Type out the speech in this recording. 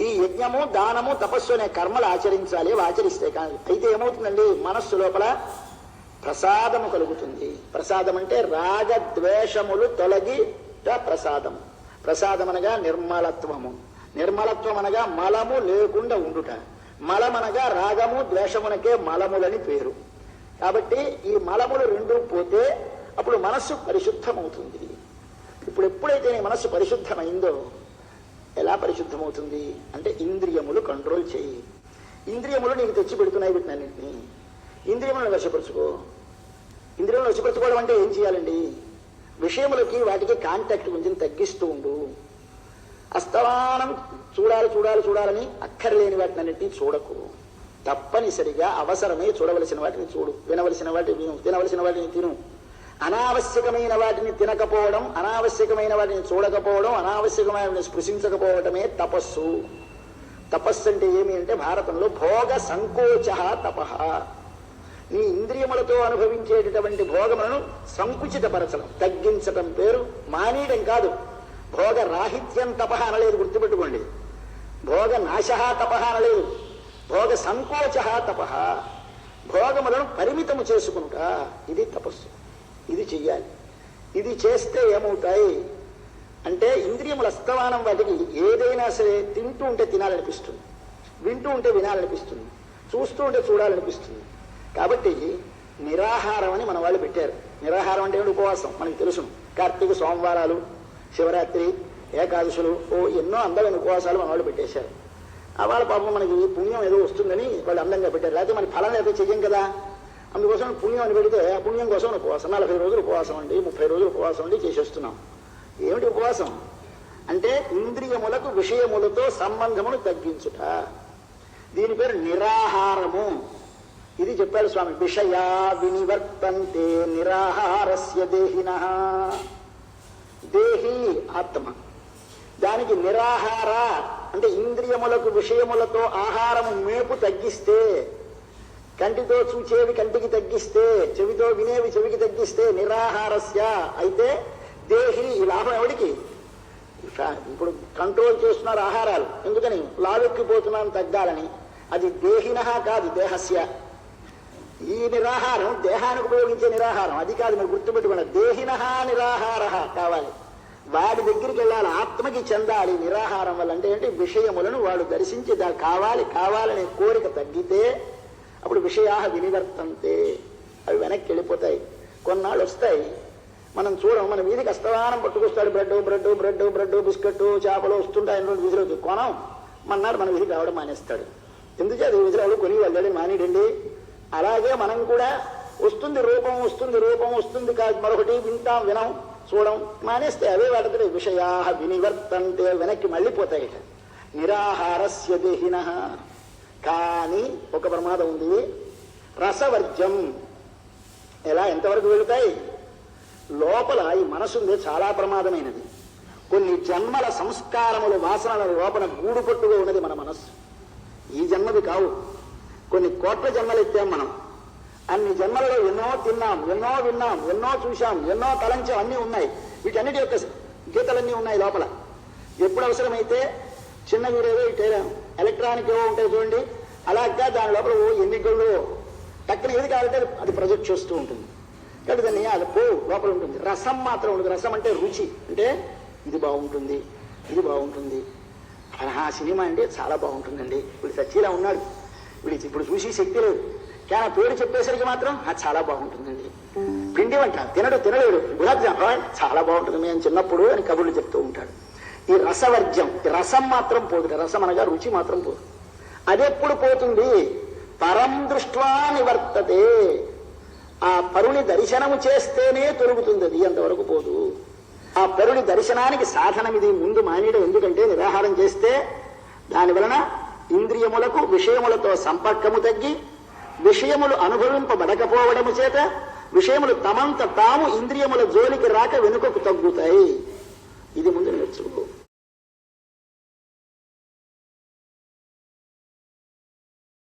ఈ యజ్ఞము దానము తపస్సు అనే కర్మలు ఆచరించాలి ఆచరిస్తే కానీ. అయితే ఏమవుతుందండి? మనస్సు లోపల ప్రసాదము కలుగుతుంది. ప్రసాదం అంటే రాగ ద్వేషములు తొలగి ప్రసాదం. ప్రసాదం అనగా నిర్మలత్వము. నిర్మలత్వం అనగా మలము లేకుండా ఉండుట. మలమనగా రాగము ద్వేషమునకే మలములని పేరు. కాబట్టి ఈ మలములు రెండు పోతే అప్పుడు మనస్సు పరిశుద్ధమవుతుంది. ఇప్పుడు ఎప్పుడైతే నీ మనస్సు పరిశుద్ధమైందో ఎలా పరిశుద్ధమవుతుంది? అంటే ఇంద్రియములు కంట్రోల్ చేయి. ఇంద్రియములు నీకు తెచ్చి పెడుతున్నాయి వీటినన్నింటినీ ఇంద్రియములను వశపరుచుకో. ఇంద్రియములను వశపరుచుకోవడం అంటే ఏం చేయాలండి? విషయములకి వాటికి కాంటాక్ట్ కొంచెం తగ్గిస్తూ ఉండు. అస్తమానం చూడాలి చూడాలి చూడాలని అక్కర్లేని వాటిని అన్నింటినీ చూడకు. తప్పనిసరిగా అవసరమే చూడవలసిన వాటిని చూడు. వినవలసిన వాటిని విను. తినవలసిన వాటిని తిను. అనావశ్యకమైన వాటిని తినకపోవడం అనావశ్యకమైన వాటిని చూడకపోవడం అనావశ్యకమైన వాటిని స్పృశించకపోవడమే తపస్సు. తపస్సు అంటే ఏమి అంటే భారతంలో భోగ సంకోచ తప. నీ ఇంద్రియములతో అనుభవించేటటువంటి భోగములను సంకుచితపరచడం తగ్గించటం పేరు మానేయడం కాదు. భోగ రాహిత్యం తప అనలేదు గుర్తుపెట్టుకోండి. భోగ నాశ తప అనలేదు భోగ సంకోచ తప. భోగములను పరిమితము చేసుకుంటా ఇది తపస్సు. ఇది చెయ్యాలి. ఇది చేస్తే ఏమవుతాయి? అంటే ఇంద్రియముల అస్తమానం వాటికి ఏదైనా సరే తింటూ ఉంటే తినాలనిపిస్తుంది. వింటూ ఉంటే వినాలనిపిస్తుంది. చూస్తూ ఉంటే చూడాలనిపిస్తుంది. కాబట్టి నిరాహారం అని మన వాళ్ళు పెట్టారు. నిరాహారం అంటే ఏమిటి? ఉపవాసం. మనకి తెలుసును కార్తీక సోమవారాలు శివరాత్రి ఏకాదశులు ఓ ఎన్నో అందమైన ఉపవాసాలు మన వాళ్ళు పెట్టేశారు. ఆ వాళ్ళ పాపం మనకి పుణ్యం ఏదో వస్తుందని వాళ్ళు అందంగా పెట్టారు. లేకపోతే మన ఫలం ఏదో చెయ్యం కదా. అందుకోసం పుణ్యం అని పెడితే ఆ పుణ్యం కోసం ఉపవాసం నలభై రోజులు ఉపవాసం అండి ముప్పై రోజులు ఉపవాసం అండి చేసేస్తున్నాం. ఏమిటి ఉపవాసం? అంటే ఇంద్రియములకు విషయములతో సంబంధమును తగ్గించుట. దీని పేరు నిరాహారము. ఇది చెప్పాడు స్వామి విషయా వినివర్తంతే నిరాహారస్య దేహిన. దేహి ఆత్మ. దానికి నిరాహార అంటే ఇంద్రియములకు విషయములతో ఆహారము మేపు తగ్గిస్తే కంటితో చూచేవి కంటికి తగ్గిస్తే చెవితో వినేవి చెవికి తగ్గిస్తే నిరాహారస్య. అయితే దేహి ఈ లాభం ఎవడికి? ఇప్పుడు కంట్రోల్ చేస్తున్నారు ఆహారాలు. ఎందుకని? లావెక్కిపోతున్నాను తగ్గాలని. అది దేహిన కాదు దేహస్య. ఈ నిరాహారం దేహానికి ఉపయోగించే నిరాహారం. అది కాదు మీరు గుర్తుపెట్టుకున్న దేహిన నిరాహార కావాలి. వాడి దగ్గరికి వెళ్ళాలి ఆత్మకి చెందాలి. నిరాహారం వల్ల అంటే ఏంటి? విషయములను వాడు దర్శించి కావాలి కావాలనే కోరిక తగ్గితే అప్పుడు విషయా వినివర్తంతే. అవి వెనక్కి వెళ్ళిపోతాయి. కొన్నాళ్ళు వస్తాయి. మనం చూడం మన వీధికి అస్తవానం పట్టుకొస్తాడు. Bread bread bread bread biscuit చేపలు వస్తుంటాయి రెండు విధులు కొనం. మన్నాడు మన వీధికి రావడం మానేస్తాడు. ఎందుకు అది విధులు కొని వెళ్ళాలి మానేడండి? అలాగే మనం కూడా వస్తుంది రూపం వస్తుంది రూపం వస్తుంది కాదు మరొకటి వింటాం వినం చూడం మానేస్తే అవే వాటితో విషయా వినివర్తంతే. వెనక్కి మళ్ళీపోతాయి నిరాహారస్య దేహిన. కానీ ఒక ప్రమాదం ఉంది. రసవర్జం. ఎలా? ఎంతవరకు వెళుతాయి? లోపల ఈ మనసుంది చాలా ప్రమాదమైనది. కొన్ని జన్మల సంస్కారములు వాసనల లోపల గూడు పట్టుగా ఉన్నది మన మనస్సు. ఈ జన్మది కావు. కొన్ని కోట్ల జన్మలు ఎత్తాం మనం. అన్ని జన్మలలో ఎన్నో తిన్నాం ఎన్నో విన్నాం ఎన్నో చూశాం ఎన్నో తలంచాం అన్నీ ఉన్నాయి. వీటన్నిటి యొక్క గీతలన్నీ ఉన్నాయి లోపల. ఎప్పుడు అవసరమైతే చిన్న వీడేదో ఇటు ఎలక్ట్రానిక్ ఏవో ఉంటాయి చూడండి. అలాగా దాని లోపల ఎన్ని ఎన్నికల్లో టక్కున ఏది కావాలంటే అది ప్రొజెక్ట్ చేస్తూ ఉంటుంది. కాబట్టి దాన్ని అది పో లోపల ఉంటుంది. రసం మాత్రం ఉంటుంది రసం అంటే రుచి. అంటే ఇది బాగుంటుంది. ఇది బాగుంటుంది. ఆ సినిమా అంటే చాలా బాగుంటుందండి. ఇప్పుడు సచ్చిలా ఉన్నాడు. వీడి ఇప్పుడు చూసి శక్తి లేదు. కానీ ఆ పేరు చెప్పేసరికి మాత్రం అది చాలా బాగుంటుందండి. పిండి వంట. తినడు తినలేడు. గులాబ్ జామ్. చాలా బాగుంటుంది. మేము చిన్నప్పుడు అని కబుర్లు చెప్తూ ఉంటాం. ఈ రసవర్జ్యం ఈ రసం మాత్రం పోదు రసం అనగా రుచి మాత్రం పోదు. అదెప్పుడు పోతుంది? పరం దృష్ట్వా నివర్తతే. ఆ పరుని దర్శనము చేస్తేనే తొలుగుతుంది అది అంతవరకు పోదు. ఆ పరుని దర్శనానికి సాధనం ఇది ముందు మానేయడం ఎందుకంటే నిరాహారం చేస్తే దాని వలన ఇంద్రియములకు విషయములతో సంపర్కము తగ్గి విషయములు అనుభవింపబడకపోవడము చేత విషయములు తమంత తాము ఇంద్రియముల జోలికి రాక వెనుకకు తగ్గుతాయి. ఇది ముందు నేర్చుకో.